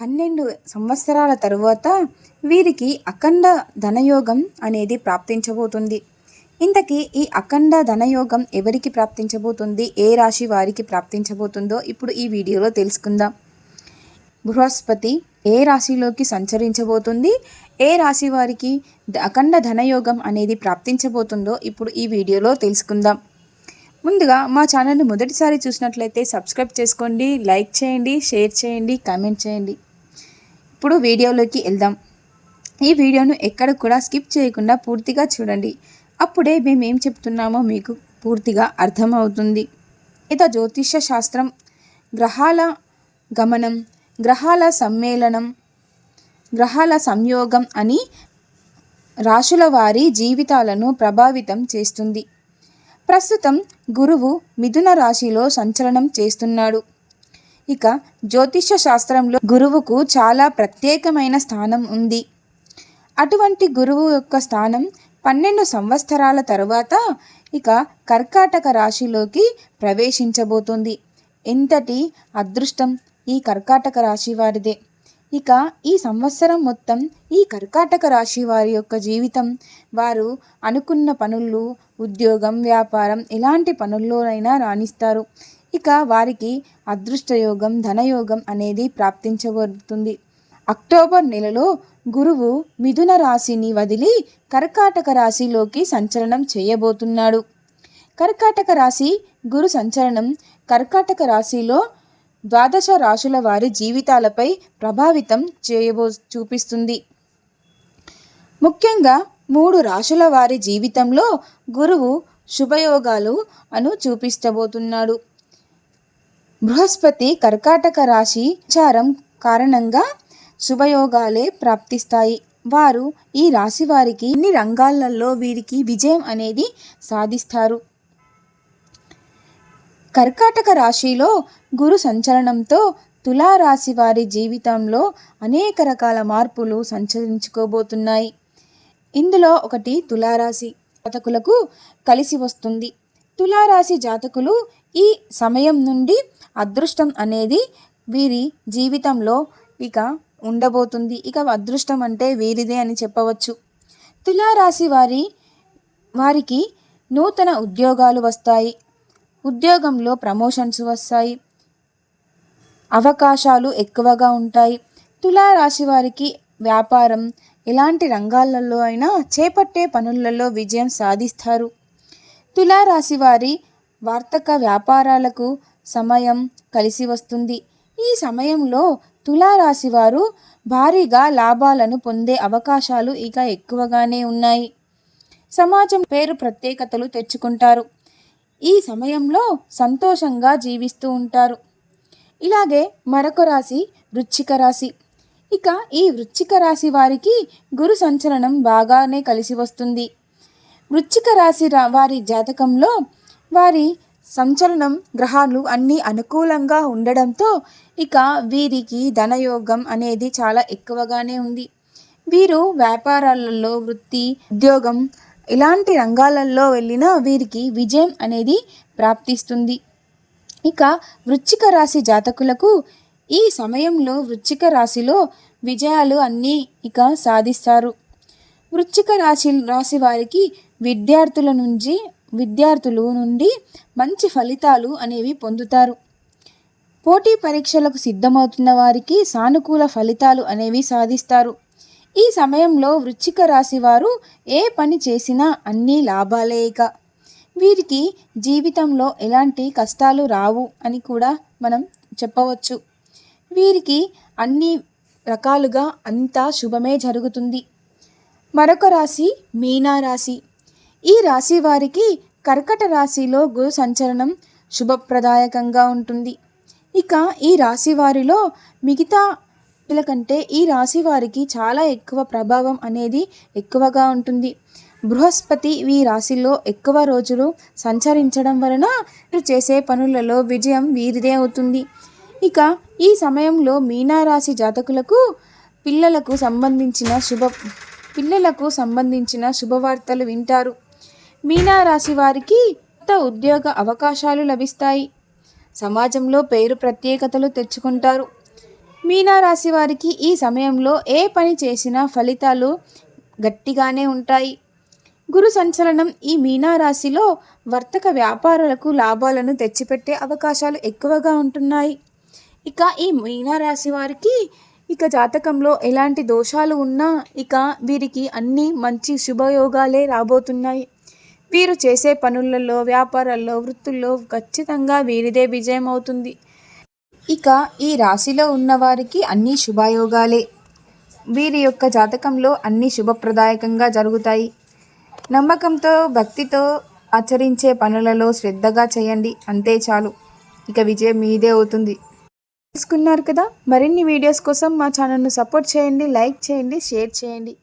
పన్నెండు సంవత్సరాల తరువాత వీరికి అఖండ ధనయోగం అనేది ప్రాప్తించబోతుంది. ఇంతకీ ఈ అఖండ ధనయోగం ఎవరికి ప్రాప్తించబోతుంది? ఏ రాశి వారికి ప్రాప్తించబోతుందో ఇప్పుడు ఈ వీడియోలో తెలుసుకుందాం. బృహస్పతి ఏ రాశిలోకి సంచరించబోతుంది? ఏ రాశి వారికి అఖండ ధనయోగం అనేది ప్రాప్తించబోతుందో ఇప్పుడు ఈ వీడియోలో తెలుసుకుందాం. ముందుగా మా ఛానల్ని మొదటిసారి చూసినట్లయితే సబ్స్క్రైబ్ చేసుకోండి లైక్ చేయండి షేర్ చేయండి కామెంట్ చేయండి. ఇప్పుడు వీడియోలోకి వెళ్దాం. ఈ వీడియోను ఎక్కడ కూడా స్కిప్ చేయకుండా పూర్తిగా చూడండి. అప్పుడే మేము ఏం చెప్తున్నామో మీకు పూర్తిగా అర్థమవుతుంది. ఇత జ్యోతిష్య శాస్త్రం గ్రహాల గమనం గ్రహాల సమ్మేళనం గ్రహాల సంయోగం అని రాశుల వారి జీవితాలను ప్రభావితం చేస్తుంది. ప్రస్తుతం గురువు మిథున రాశిలో సంచలనం చేస్తున్నాడు. ఇక జ్యోతిష శాస్త్రంలో గురువుకు చాలా ప్రత్యేకమైన స్థానం ఉంది. అటువంటి గురువు యొక్క స్థానం పన్నెండు సంవత్సరాల తరువాత ఇక కర్కాటక రాశిలోకి ప్రవేశించబోతుంది. ఎంతటి అదృష్టం ఈ కర్కాటక రాశి వారిదే. ఇక ఈ సంవత్సరం మొత్తం ఈ కర్కాటక రాశి వారి యొక్క జీవితం వారు అనుకున్న పనులు ఉద్యోగం వ్యాపారం ఎలాంటి పనుల్లోనైనా రాణిస్తారు. ఇక వారికి అదృష్టయోగం ధనయోగం అనేది ప్రాప్తించబడుతుంది. అక్టోబర్ నెలలో గురువు మిథున రాశిని వదిలి కర్కాటక రాశిలోకి సంచలనం చేయబోతున్నాడు. కర్కాటక రాశి గురు సంచలనం కర్కాటక రాశిలో ద్వాదశ రాశుల వారి జీవితాలపై ప్రభావితం చేయబో చూపిస్తుంది. ముఖ్యంగా మూడు రాశుల వారి జీవితంలో గురువు శుభయోగాలు అను చూపించబోతున్నాడు బృహస్పతి కర్కాటక రాశి చారం కారణంగా శుభయోగాలే ప్రాప్తిస్తాయి. వారు ఈ రాశి వారికి ఇన్ని రంగాలలో వీరికి విజయం అనేది సాధిస్తారు. కర్కాటక రాశిలో గురు సంచలనంతో తులారాశి వారి జీవితంలో అనేక రకాల మార్పులు సంచరించుకోబోతున్నాయి. ఇందులో ఒకటి తులారాశి పథకులకు కలిసి వస్తుంది. తులారాశి జాతకులు ఈ సమయం నుండి అదృష్టం అనేది వీరి జీవితంలో ఇక ఉండబోతుంది. ఇక అదృష్టం అంటే వీరిదే అని చెప్పవచ్చు. తులారాశి వారి వారికి నూతన ఉద్యోగాలు వస్తాయి. ఉద్యోగంలో ప్రమోషన్స్ వస్తాయి. అవకాశాలు ఎక్కువగా ఉంటాయి. తులారాశి వారికి వ్యాపారం ఎలాంటి రంగాలలో అయినా చేపట్టే పనులలో విజయం సాధిస్తారు. తులారాశి వారి వార్తక వ్యాపారాలకు సమయం కలిసి వస్తుంది. ఈ సమయంలో తులారాశి వారు భారీగా లాభాలను పొందే అవకాశాలు ఇక ఎక్కువగానే ఉన్నాయి. సమాజం పేరు ప్రత్యేకతలు తెచ్చుకుంటారు. ఈ సమయంలో సంతోషంగా జీవిస్తూ ఉంటారు. ఇలాగే మరొక రాశి వృచ్చిక రాశి. ఇక ఈ వృచ్చిక రాశి వారికి గురు సంచలనం బాగానే కలిసి వస్తుంది. వృచ్చిక రాశి రా వారి జాతకంలో వారి సంచలనం గ్రహాలు అన్నీ అనుకూలంగా ఉండడంతో ఇక వీరికి ధనయోగం అనేది చాలా ఎక్కువగానే ఉంది. వీరు వ్యాపారాలలో వృత్తి ఉద్యోగం ఇలాంటి రంగాలలో వెళ్ళినా వీరికి విజయం అనేది ప్రాప్తిస్తుంది. ఇక వృచ్చిక రాశి జాతకులకు ఈ సమయంలో వృచ్చిక రాశిలో విజయాలు అన్నీ ఇక సాధిస్తారు. వృచ్చిక రాశి రాశి వారికి విద్యార్థుల నుంచి విద్యార్థులు నుండి మంచి ఫలితాలు అనేవి పొందుతారు. పోటీ పరీక్షలకు సిద్ధమవుతున్న వారికి సానుకూల ఫలితాలు అనేవి సాధిస్తారు. ఈ సమయంలో వృచ్చిక రాశి వారు ఏ పని చేసినా అన్నీ లాభాలేక వీరికి జీవితంలో ఎలాంటి కష్టాలు రావు అని కూడా మనం చెప్పవచ్చు. వీరికి అన్ని రకాలుగా అంతా శుభమే జరుగుతుంది. మరొక రాశి మీనా రాశి. ఈ రాశి వారికి కర్కట రాశిలో గురు సంచలనం శుభప్రదాయకంగా ఉంటుంది. ఇక ఈ రాశి వారిలో మిగతా వ్యక్తుల కంటే ఈ రాశి వారికి చాలా ఎక్కువ ప్రభావం అనేది ఎక్కువగా ఉంటుంది. బృహస్పతి ఈ రాశిలో ఎక్కువ రోజులు సంచరించడం వలన చేసే పనులలో విజయం వీరిదే అవుతుంది. ఇక ఈ సమయంలో మీనారాశి జాతకులకు పిల్లలకు సంబంధించిన శుభ పిల్లలకు సంబంధించిన శుభవార్తలు వింటారు. మీనారాశి వారికి కొత్త ఉద్యోగ అవకాశాలు లభిస్తాయి. సమాజంలో పేరు ప్రత్యేకతలు తెచ్చుకుంటారు. మీనారాశి వారికి ఈ సమయంలో ఏ పని చేసినా ఫలితాలు గట్టిగానే ఉంటాయి. గురు సంచలనం ఈ మీనారాశిలో వర్తక వ్యాపారాలకు లాభాలను తెచ్చిపెట్టే అవకాశాలు ఎక్కువగా ఉంటున్నాయి. ఇక ఈ మీనారాశి వారికి ఇక జాతకంలో ఎలాంటి దోషాలు ఉన్నా ఇక వీరికి అన్ని మంచి శుభయోగాలే రాబోతున్నాయి. వీరు చేసే పనులలో వ్యాపారాల్లో వృత్తుల్లో ఖచ్చితంగా వీరిదే విజయం అవుతుంది ఇక ఈ రాశిలో ఉన్నవారికి అన్ని శుభయోగాలే. వీరి యొక్క జాతకంలో అన్ని శుభప్రదాయకంగా జరుగుతాయి. నమ్మకంతో భక్తితో ఆచరించే పనులలో శ్రద్ధగా చేయండి. అంతే చాలు. ఇక విజయం మీదే అవుతుంది. తెలుసుకున్నారు కదా? మరిన్ని వీడియోస్ కోసం మా ఛానల్ను సపోర్ట్ చేయండి లైక్ చేయండి షేర్ చేయండి.